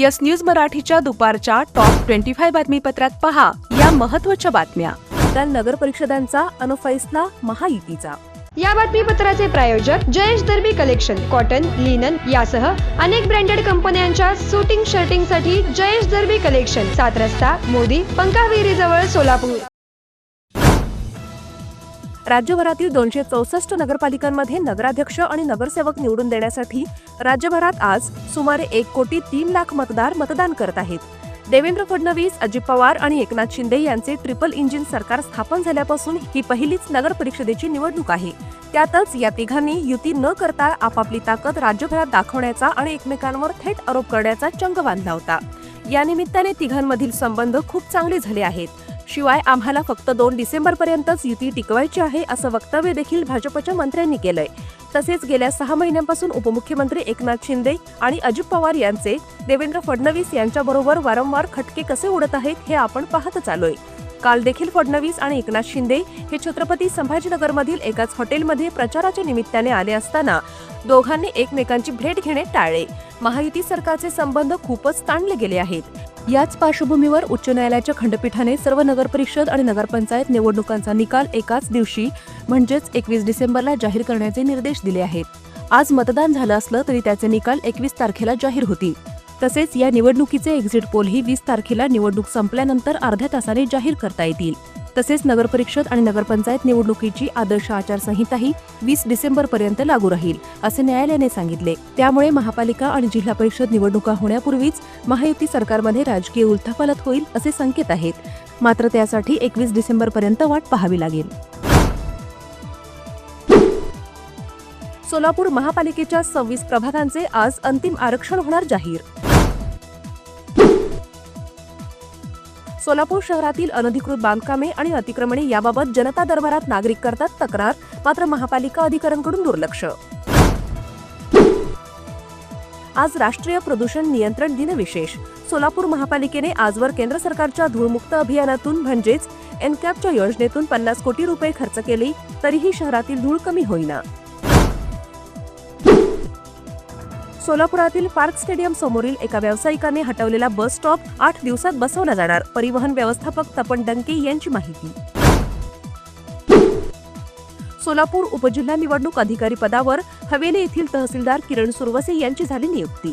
Yes news मराठीच्या दुपारच्या top twenty five बातमीपत्रात पहा या महत्त्वाच्या बातम्या. काल नगर परिषदांचा अनफैसला महायुतीचा. या बातमीपत्राचे प्रायोजक Jayesh Darbi collection cotton linen यासह अनेक ब्रँडेड कंपन्यांच्या सुटिंग शर्टिंगसाठी जयेश दर्बी कलेक्शन सात रस्ता मोदी पंकाविहिरी जवळ सोलापूर. राज्यभरातील दोनशे चौसष्ट नगरपालिकांमध्ये नगराध्यक्ष आणि नगरसेवक निवडून देण्यासाठी राज्यभरात आज सुमारे एक कोटी तीन लाख मतदार मतदान करत आहेत. देवेंद्र फडणवीस अजित पवार आणि एकनाथ शिंदे यांचे ट्रिपल इंजिन सरकार स्थापन झाल्यापासून ही पहिलीच नगर परिषदेची निवडणूक आहे. त्यातच या तिघांनी युती न करता आपापली ताकद राज्यभरात दाखवण्याचा आणि एकमेकांवर थेट आरोप करण्याचा चंग बांधला होता. या निमित्ताने तिघांमधील संबंध खूप चांगले झाले आहेत. शिवाय आम्हाला फक्त दोन डिसेंबरपर्यंतच युती टिकवायची आहे असं वक्तव्य देखील भाजपच्या मंत्र्यांनी केलंय. तसेच गेल्या सहा महिन्यांपासून उपमुख्यमंत्री एकनाथ शिंदे आणि अजित पवार यांचे देवेंद्र फडणवीस यांच्याबरोबर वारंवार खटके कसे उडत आहेत हे आपण पाहतच आलोय. काल देखील फडणवीस आणि एकनाथ शिंदे हे छत्रपती संभाजीनगरमधील एकाच हॉटेलमध्ये प्रचाराच्या निमित्ताने आले असताना दोघांनी एकमेकांची भेट घेणे टाळले. महायुती सरकारचे संबंध खूपच ताणले गेले आहेत. याच पार्श्वभूमीवर उच्च न्यायालयाच्या खंडपीठाने सर्व नगरपरिषद आणि नगरपंचायत निवडणुकांचा निकाल एकाच दिवशी म्हणजेच एकवीस डिसेंबरला जाहीर करण्याचे निर्देश दिले आहेत. आज मतदान झालं असलं तरी त्याचे निकाल एकवीस तारखेला जाहीर होतील. तसेच या निवडणुकीचे एक्झिट पोलही वीस तारखेला निवडणूक संपल्यानंतर अर्ध्या तासाने जाहीर करता येतील. तसेच नगरपरिषद आणि नगरपंचायत निवडणुकीची आदर्श आचारसंहिताही वीस डिसेंबरपर्यंत लागू राहील असे न्यायालयाने सांगितले. त्यामुळे महापालिका आणि जिल्हा परिषद निवडणुका होण्यापूर्वीच महायुती सरकारमध्ये राजकीय उलथापालथ होईल असे संकेत आहेत. मात्र त्यासाठी एकवीस डिसेंबरपर्यंत वाट पाहावी लागेल. सोलापूर महापालिकेच्या सव्वीस प्रभागांचे आज अंतिम आरक्षण होणार जाहीर. सोलापूर शहरातील अनधिकृत बांधकामे आणि अतिक्रमणे याबाबत जनता दरबारात नागरिक करतात तक्रार मात्र महापालिका अधिकाऱ्यांकडून दुर्लक्ष. आज राष्ट्रीय प्रदूषण नियंत्रण दिन विशेष. सोलापूर महापालिकेने आजवर केंद्र सरकारच्या धूळमुक्त अभियानातून म्हणजेच एनकॅपच्या योजनेतून पन्नास कोटी रुपये खर्च केले तरीही शहरातील धूळ कमी होईना. सोलापुरातील पार्क स्टेडियम समोरील एका व्यावसायिकाने हटवलेला बस स्टॉप आठ दिवसात बसवला जाणार. परिवहन व्यवस्थापक तपन डंके यांची माहिती. सोलापूर उपजिल्हा निवडणूक अधिकारी पदावर हवेली येथील तहसीलदार किरण सुरवसे यांची झाली नियुक्ती.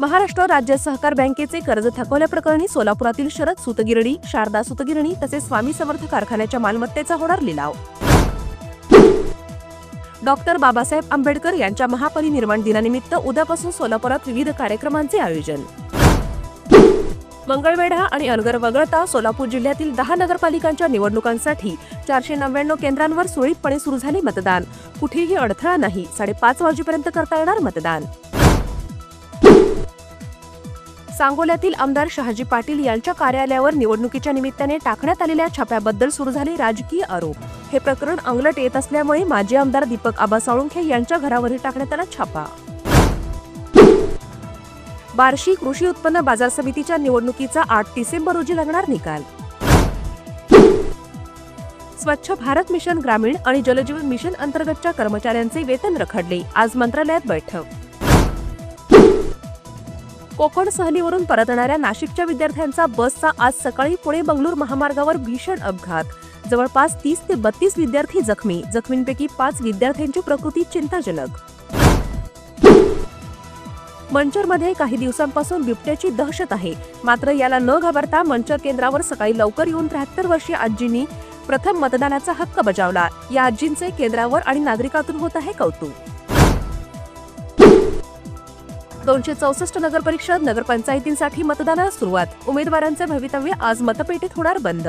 महाराष्ट्र राज्य सहकार बँकेचे कर्ज थकवल्याप्रकरणी सोलापुरातील शरद सुतगिरणी शारदा सुतगिरणी तसेच स्वामी समर्थ कारखान्याच्या मालमत्तेचा होणार लिलाव. डॉक्टर बाबासाहेब आंबेडकर यांच्या महापरिनिर्वाण दिनानिमित्त उद्यापासून सोलापुरात विविध कार्यक्रमांचे आयोजन. मंगळवेढा आणि अनगर वगळता सोलापूर जिल्ह्यातील दहा नगरपालिकांच्या निवडणुकांसाठी चारशे नव्याण्णव केंद्रांवर सुरळीतपणे सुरू झाले मतदान. कुठेही अडथळा नाही. साडेपाच वाजेपर्यंत करता येणार मतदान. सांगोल्यातील आमदार शहाजी पाटील यांच्या कार्यालयावर निवडणुकीच्या निमित्ताने टाकण्यात आलेल्या छाप्याबद्दल सुरू झाले राजकीय आरोप. हे प्रकरण अंगलट येत असल्यामुळे माजी आमदार दीपक आबा साळुंखे यांच्या घरावरही टाकण्यात आला छापा. बार्शी कृषी उत्पन्न बाजार समितीच्या निवडणुकीचा आठ डिसेंबर रोजी लागणार निकाल. स्वच्छ भारत मिशन ग्रामीण आणि जलजीवन मिशन अंतर्गतच्या कर्मचाऱ्यांचे वेतन रखडले आज मंत्रालयात बैठक. कोकण सहलीवरून परतणाऱ्या नाशिकच्या विद्यार्थ्यांचा बसचा आज सकाळी पुणे बंगळूर महामार्गावर भीषण अपघात. जवळपास तीस ते बत्तीस विद्यार्थी जखमी जखमींपैकी पाच विद्यार्थ्यांची प्रकृती चिंताजनक. मंचरमध्ये काही दिवसांपासून बिबट्याची दहशत आहे. मात्र याला न घाबरता मंचर केंद्रावर सकाळी लवकर येऊन त्र्याहत्तर वर्षीय आजींनी प्रथम मतदानाचा हक्क बजावला. या आजींचे केंद्रावर आणि नागरिकातून होत आहे कौतुक. दोनशे चौसष्ट नगर परिषद नगरपंचायतींसाठी मतदानास सुरुवात. उमेदवारांचे भवितव्य आज मतपेटीत होणार बंद.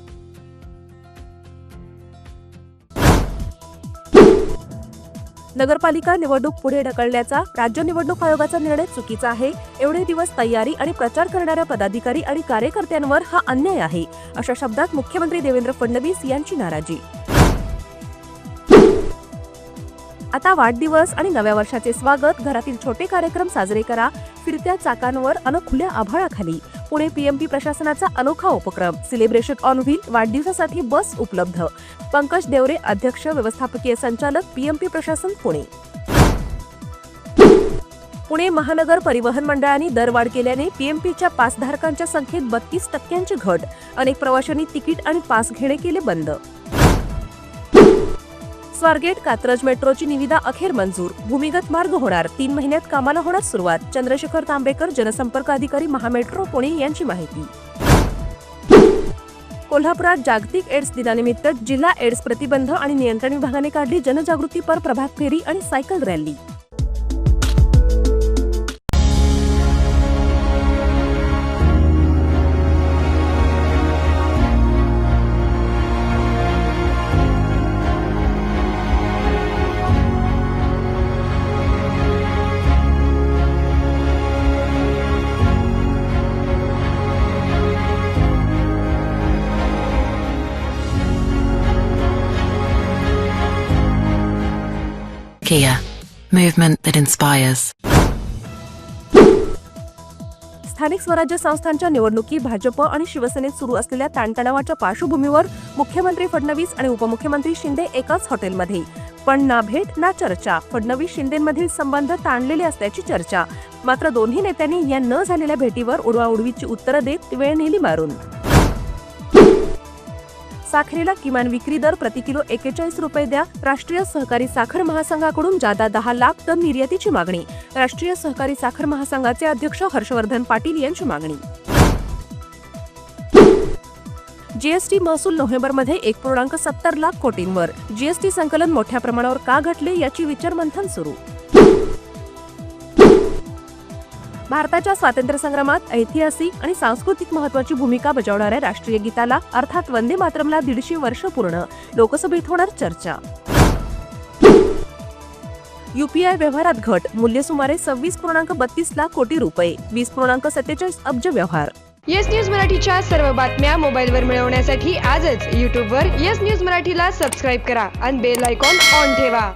नगरपालिका निवडणूक पुढे ढकलण्याचा राज्य निवडणूक आयोगाचा निर्णय चुकीचा आहे. एवढे दिवस तयारी आणि प्रचार करणाऱ्या पदाधिकारी आणि कार्यकर्त्यांवर हा अन्याय आहे अशा शब्दात मुख्यमंत्री देवेंद्र फडणवीस यांची नाराजी. आता वाढदिवस आणि नव्या वर्षाचे स्वागत घरातील छोटे कार्यक्रम साजरे करा फिरत्या चाकांवर अन खुल्या आभाळाखाली. पुणे पीएमपी प्रशासनाचा अनोखा उपक्रम. सेलिब्रेशन ऑन व्हील वाढदिवसासाठी बस उपलब्ध. पंकज देवरे अध्यक्ष व्यवस्थापकीय संचालक पीएमपी प्रशासन पुणे. पुणे महानगर परिवहन मंडळाने दरवाढ केल्याने पीएमपीच्या पासधारकांच्या संख्येत बत्तीस टक्क्यांची घट. अनेक प्रवाशांनी तिकीट आणि पास घेणे केले बंद. स्वारगेट कात्रज मेट्रोची निविदा अखेर मंजूर. भूमिगत मार्ग होणार. तीन महिन्यात कामाला होणार सुरुवात. चंद्रशेखर तांबेकर जनसंपर्क अधिकारी महामेट्रो पुणे यांची माहिती. कोल्हापुरात जागतिक एड्स दिनानिमित्त जिल्हा एड्स प्रतिबंध आणि नियंत्रण विभागाने काढली जनजागृतीपर प्रभात फेरी आणि cycle rally. Kia, movement that inspires. स्थानिक स्वराज्य संस्थांच्या निवडणुकी भाजप आणि शिवसेनेत सुरू असलेल्या ताणतणावाच्या पार्श्वभूमीवर मुख्यमंत्री फडणवीस आणि उपमुख्यमंत्री शिंदे एकाच हॉटेलमध्ये. पण ना भेट ना चर्चा. फडणवीस शिंदेमधील संबंध ताणलेले असल्याची चर्चा. मात्र दोन्ही नेत्यांनी या न झालेल्या भेटीवर उडवाउडवीची उत्तरं देत वेळ नेली मारून. साखरेला किमान विक्री दर प्रति किलो एकेचाळीस रुपये द्या. राष्ट्रीय सहकारी साखर महासंघाकडून जादा दहा लाख टन निर्यातीची मागणी. राष्ट्रीय सहकारी साखर महासंघाचे अध्यक्ष हर्षवर्धन पाटील यांची मागणी. जीएसटी महसूल नोव्हेंबरमध्ये एक पूर्णांक सत्तर लाख कोटींवर. जीएसटी संकलन मोठ्या प्रमाणावर का घटले याची विचारमंथन सुरू. भारताच्या स्वातंत्र्य संग्रामात ऐतिहासिक आणि सांस्कृतिक महत्वाची भूमिका बजावणाऱ्या राष्ट्रीय गीताला अर्थात वंदे मातरमला दीडशे वर्ष पूर्ण. लोकसभेत होणार चर्चा. युपीआय व्यवहारात घट. मूल्य सुमारे सव्वीस पूर्णांक बत्तीस लाख कोटी रुपये. वीस पूर्णांक सत्तेचाळीस अब्ज व्यवहार. येस न्यूज मराठीच्या सर्व बातम्या मोबाईलवर मिळवण्यासाठी आजच यूट्यूबवर येस न्यूज मराठीला सबस्क्राईब करा आणि बेल आयकॉन ऑन ठेवा.